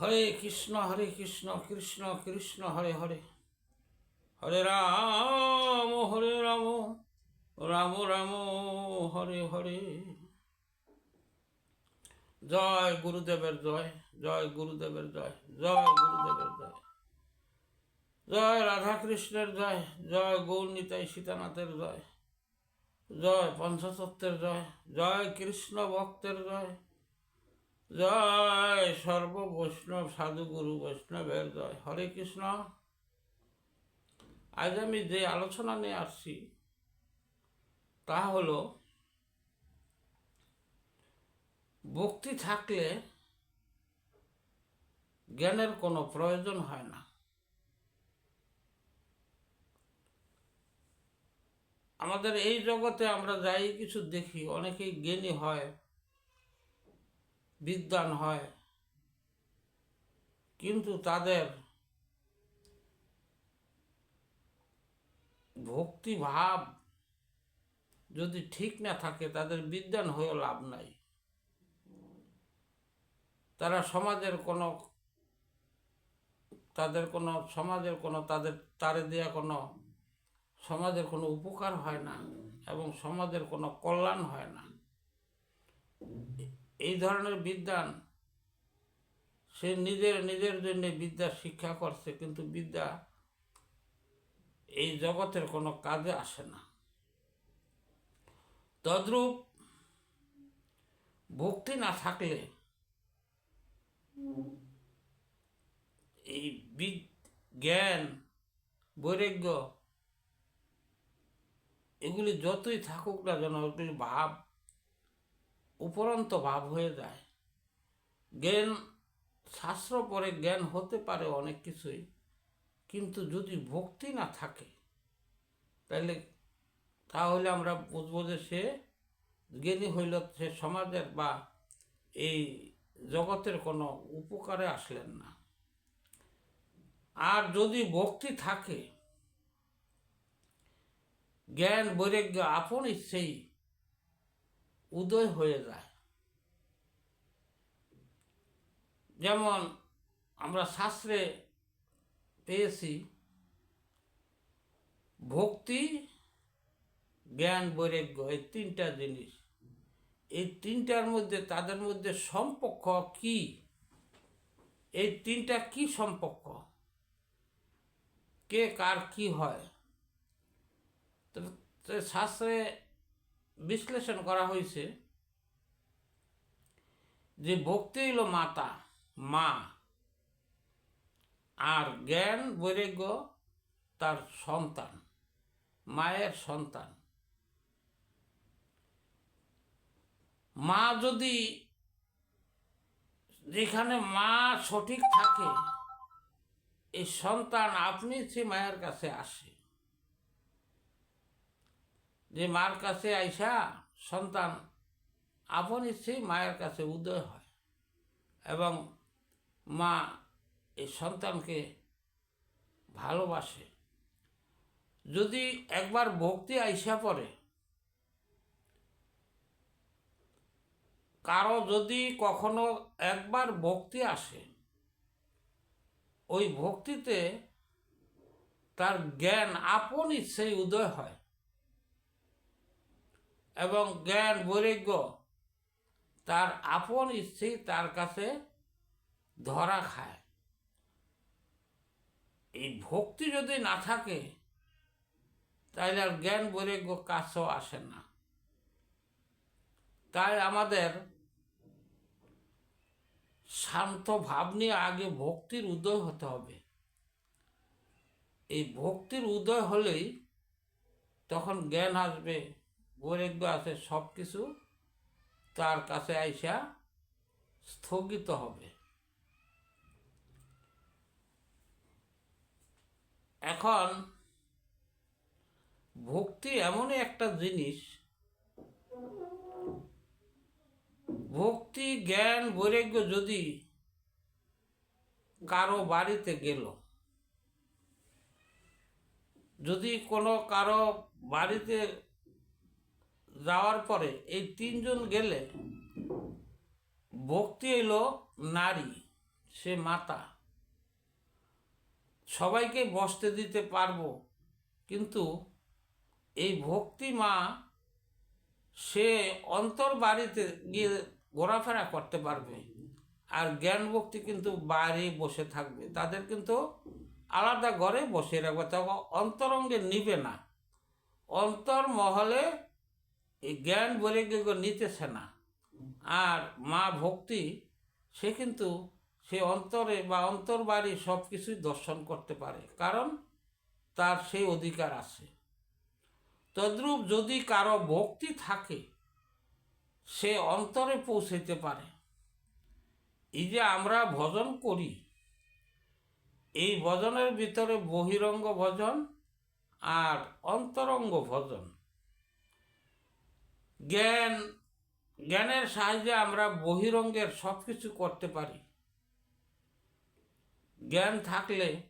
হরে কৃষ্ণ হরে কৃষ্ণ কৃষ্ণ কৃষ্ণ, হরে হরে। হরে রাম হরে রাম রাম রাম, হরে হরে। জয় গুরুদেবের জয় জয় গুরুদেবের জয় জয় গুরুদেবের জয়। জয় রাধাকৃষ্ণের জয় জয় গৌর নিতাই সীতানাথের জয়। জয় পঞ্চতত্ত্বের জয় জয় কৃষ্ণ ভক্তের জয়। জয় সর্ব বৈষ্ণব সাধু গুরু বৈষ্ণবের জয়। হরে কৃষ্ণ। আজ আমি যে আলোচনা নিয়ে আসছি, তা হলো, ভক্তি থাকলে জ্ঞানের কোনো প্রয়োজন হয় না। আমাদের এই জগতে আমরা যাই, কিছু দেখি, অনেকেই জ্ঞানী হয় বিদ্যান হয়। কিন্তু তাদের ভক্তি ভাব যদি ঠিক না থাকে, তাদের বিদ্যান হয়েও লাভ নাই। তারা সমাজের কোনো, তাদের কোনো, সমাজের কোনো, তাদের, তারে দেওয়া কোনো, সমাজের কোনো উপকার হয় না এবং সমাজের কোনো কল্যাণ হয় না। এই ধরনের বিদ্যান সে নিজের নিজের জন্য বিদ্যা শিক্ষা করছে, কিন্তু বিদ্যা এই জগতের কোনো কাজে আসে না। তদ্রূপ ভক্তি না থাকলে এই জ্ঞান, বৈরাগ্য, এগুলি যতই থাকুক না যেন ওগুলি ভাব উপরন্ত ভাব হয়ে যায়। জ্ঞান, শাস্ত্র পরে জ্ঞান হতে পারে অনেক কিছুই, কিন্তু যদি ভক্তি না থাকে, তাহলে তাহলে আমরা বুঝব যে সে জ্ঞানী হইল, সে সমাজের বা এই জগতের কোনো উপকারে আসলেন না। আর যদি ভক্তি থাকে, জ্ঞান বৈরাগ্য আপন ইচ্ছেই উদয় হয়ে যায়। যেমন আমরা শাস্ত্রে পেয়েছি, ভক্তি, জ্ঞান, বৈরাগ্য, এই তিনটা জিনিস। এই তিনটার মধ্যে, তাদের মধ্যে সম্পর্ক কি? এই তিনটা কি সম্পর্ক? কে, কার, কি হয়? তো শাস্ত্রে বিশ্লেষণ করা হয়েছে যে ভক্তি হইল মাতা, মা। আর জ্ঞান, বৈরাগ্য তার সন্তান, মায়ের সন্তান। মা যদি যেখানে মা সঠিক থাকে, এই সন্তান আপনি সে মায়ের কাছে আসে। যে মার কাছে আইসা সন্তান আপন ইচ্ছেই মায়ের কাছে উদয় হয় এবং মা এই সন্তানকে ভালোবাসে। যদি একবার ভক্তি আইসা পড়ে, কারও যদি কখনো একবার ভক্তি আসে, ওই ভক্তিতে তার জ্ঞান আপন ইচ্ছেই উদয় হয়। এবং জ্ঞান বৈরাগ্য তার আপন ইচ্ছেই তার কাছে ধরা খায়। এই ভক্তি যদি না থাকে তাহলে আর জ্ঞান বৈরাগ্য কাছেও আসে না। তাই আমাদের শান্ত ভাব নিয়ে আগে ভক্তির উদয় হতে হবে। এই ভক্তির উদয় হলেই তখন জ্ঞান আসবে। বৈরাগ্য আছে সব কিছু তার কাছে আইসা স্থগিত হবে। এখন ভক্তি এমনই একটা জিনিস, ভক্তি, জ্ঞান, বৈরাগ্য যদি কারও বাড়িতে গেল, যদি কোনো কারও বাড়িতে যাওয়ার পরে এই তিনজন গেলে। ভক্তি এলো নারী, সে মাতা। সবাইকে বসতে দিতে পারব, কিন্তু এই ভক্তি মা, সে অন্তর বাড়িতে গিয়ে ঘোরাফেরা করতে পারবে। আর জ্ঞান ভক্তি কিন্তু বাইরে বসে থাকবে। তাদের কিন্তু আলাদা ঘরে বসে রাখবে তখন অন্তরঙ্গে নিবে না। অন্তর মহলে এই জ্ঞান বলে গিয়ে নিতেছে না। আর মা ভক্তি, সে কিন্তু সে অন্তরে বা অন্তর বাড়ি সব কিছুই দর্শন করতে পারে। কারণ তার সেই অধিকার আছে। তদ্রূপ যদি কারও ভক্তি থাকে, সে অন্তরে পৌঁছাইতে পারে। এই যে আমরা ভজন করি, এই ভজনের ভিতরে বহিরঙ্গ ভজন আর অন্তরঙ্গ ভজন। জ্ঞান, জ্ঞানের সাহায্যে আমরা বহিরঙ্গের সব কিছু করতে পারি। জ্ঞান থাকলে,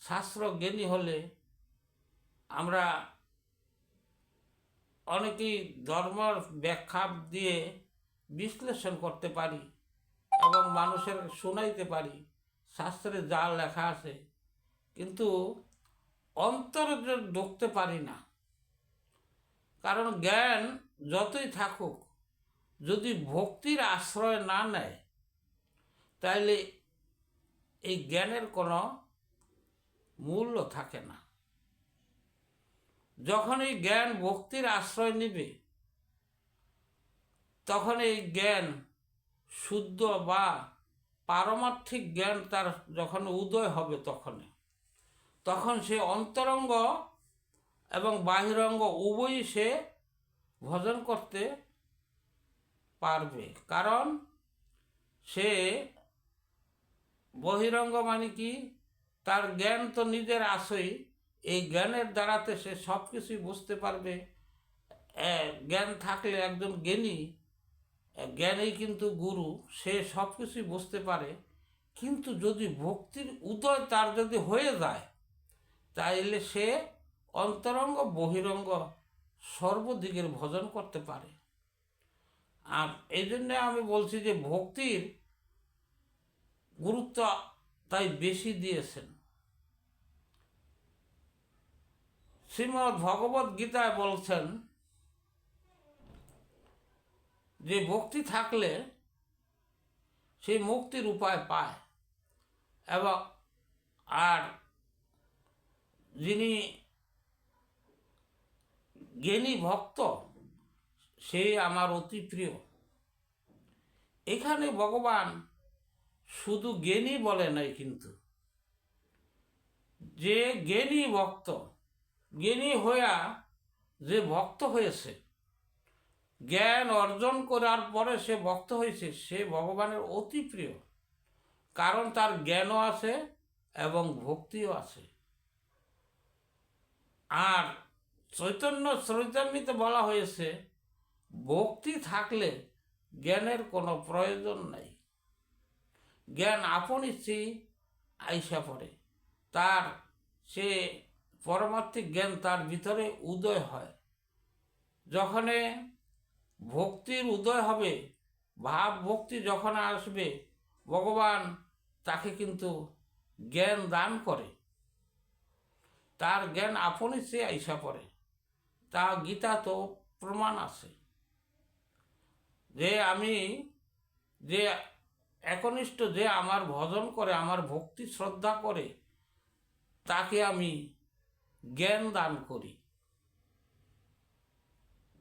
শাস্ত্র জ্ঞানী হলে আমরা অনেকেই ধর্মর ব্যাখ্যা দিয়ে বিশ্লেষণ করতে পারি এবং মানুষের শোনাইতে পারি, শাস্ত্রে যা লেখা আছে। কিন্তু অন্তরে ঢুকতে পারি না কারণ জ্ঞান যতই থাকুক, যদি ভক্তির আশ্রয় না নেয়, তাইলে এই জ্ঞানের কোনো মূল্য থাকে না। যখন এই জ্ঞান ভক্তির আশ্রয় নিবে, তখন এই জ্ঞান শুদ্ধ বা পারমার্থিক জ্ঞান তার যখন উদয় হবে তখন তখন সে অন্তরঙ্গ এবং বাহিরঙ্গ উভয়ই সে ভজন করতে পারবে। কারণ সে বহিরঙ্গ মানে কি? তার জ্ঞান তো নিজের আসেই এই জ্ঞানের দ্বারাতে সে সব কিছুই বুঝতে পারবে। জ্ঞান থাকলে একজন জ্ঞানী জ্ঞানেই কিন্তু গুরু, সে সব কিছুই বুঝতে পারে। কিন্তু যদি ভক্তির উদয় তার যদি হয়ে যায়, তাইলে সে অন্তরঙ্গ, বহিরঙ্গ সর্বদিকের ভজন করতে পারে। আর এই জন্যে আমি বলছি যে ভক্তির গুরুত্ব তাই বেশি দিয়েছেন। শ্রীমৎ ভগবত গীতায় বলছেন যে ভক্তি থাকলে সেই মুক্তির উপায় পায়। এবং আর যিনি জ্ঞানী ভক্ত, সে আমার অতি প্রিয়। এখানে ভগবান শুধু জ্ঞানী বলে নাই কিন্তু। যে জ্ঞানী ভক্ত, জ্ঞানী হইয়া যে ভক্ত হয়েছে, জ্ঞান অর্জন করার পরে সে ভক্ত হয়েছে সে ভগবানের অতি প্রিয়। কারণ তার জ্ঞানও আছে এবং ভক্তিও আছে। আর চৈতন্য চৈতন্যতে বলা হয়েছে, ভক্তি থাকলে জ্ঞানের কোনো প্রয়োজন নাই। জ্ঞান আপন ইচ্ছেই আইসা পড়ে। তার, সে পরমার্থিক জ্ঞান তার ভিতরে উদয় হয়। যখনে ভক্তির উদয় হবে, ভাব ভক্তি যখন আসবে, ভগবান তাকে কিন্তু জ্ঞান দান করে। তার জ্ঞান আপনই সে আইসা পড়ে। তা গীতা তো প্রমাণ আছে। যে আমি যে একনিষ্ঠ যে আমার ভজন করে, আমার ভক্তি শ্রদ্ধা করে, তাকে আমি জ্ঞান দান করি।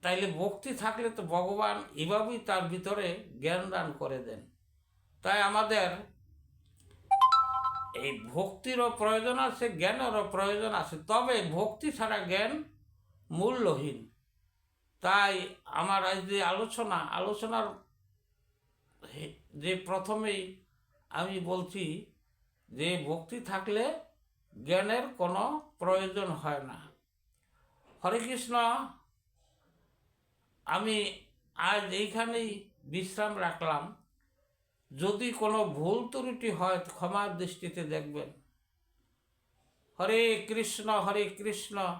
তাইলে ভক্তি থাকলে তো ভগবান এভাবেই তার ভিতরে জ্ঞান দান করে দেন। তাই আমাদের এই ভক্তিরও প্রয়োজন আছে, জ্ঞানেরও প্রয়োজন আছে। তবে ভক্তি ছাড়া জ্ঞান মূল্যহীন। তাই আমার আজ যে আলোচনা, আলোচনার যে প্রথমেই আমি বলছি যে ভক্তি থাকলে জ্ঞানের কোনো প্রয়োজন হয় না। হরে কৃষ্ণ, আমি আজ এইখানেই বিশ্রাম রাখলাম। যদি কোনো ভুল ত্রুটি হয়, ক্ষমার দৃষ্টিতে দেখবেন। হরে কৃষ্ণ হরে কৃষ্ণ।